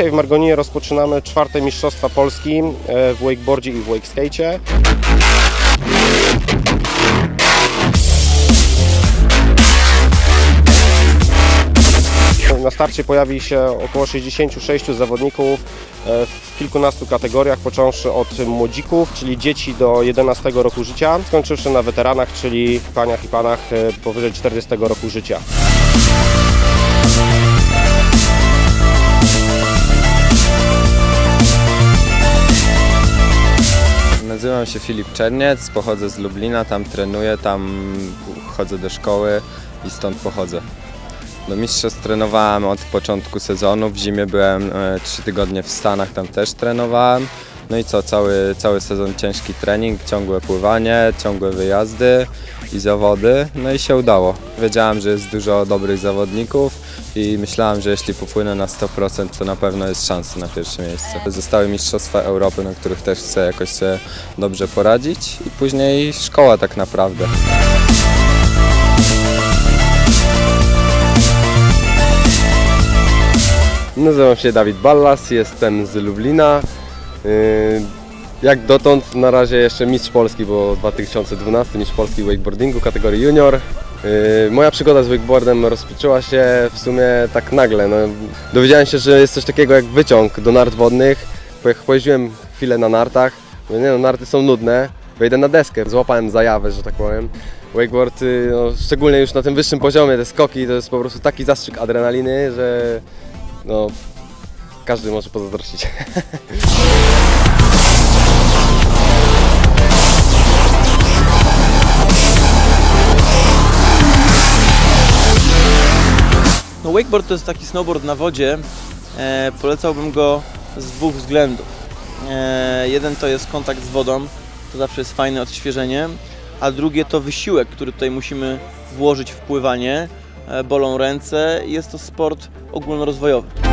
Dzisiaj w Margoninie rozpoczynamy czwarte Mistrzostwa Polski e, w wakeboardzie i w wakeskate'cie. Na starcie pojawi się około 66 zawodników e, w kilkunastu kategoriach, począwszy od młodzików, czyli dzieci do 11 roku życia, skończywszy na weteranach, czyli paniach i panach e, powyżej 40 roku życia. Nazywam się Filip Czerniec, pochodzę z Lublina, tam trenuję, tam chodzę do szkoły i stąd pochodzę. Do mistrzostw trenowałem od początku sezonu, w zimie byłem 3 tygodnie w Stanach, tam też trenowałem. No i co, cały, cały sezon ciężki trening, ciągłe pływanie, ciągłe wyjazdy i zawody, no i się udało. Wiedziałem, że jest dużo dobrych zawodników i myślałem, że jeśli popłynę na 100% to na pewno jest szansa na pierwsze miejsce. Zostały Mistrzostwa Europy, na których też chcę jakoś sobie dobrze poradzić i później szkoła tak naprawdę. Nazywam się Dawid Ballas, jestem z Lublina. Yy, Jak dotąd na razie jeszcze mistrz Polski, bo 2012 mistrz Polski wakeboardingu kategorii junior. Yy, Moja przygoda z wakeboardem rozpoczęła się w sumie tak nagle. No, dowiedziałem się, że jest coś takiego jak wyciąg do nart wodnych. Pojeździłem chwilę na nartach. Nie no, narty są nudne. Wejdę na deskę. Złapałem zajawę, że tak powiem. Wakeboard, yy, no, szczególnie już na tym wyższym poziomie, te skoki, to jest po prostu taki zastrzyk adrenaliny, że no, każdy może pozazdrościć. No wakeboard to jest taki snowboard na wodzie. E, polecałbym go z dwóch względów. E, jeden to jest kontakt z wodą, to zawsze jest fajne odświeżenie, a drugie to wysiłek, który tutaj musimy włożyć w pływanie. E, bolą ręce i jest to sport ogólnorozwojowy.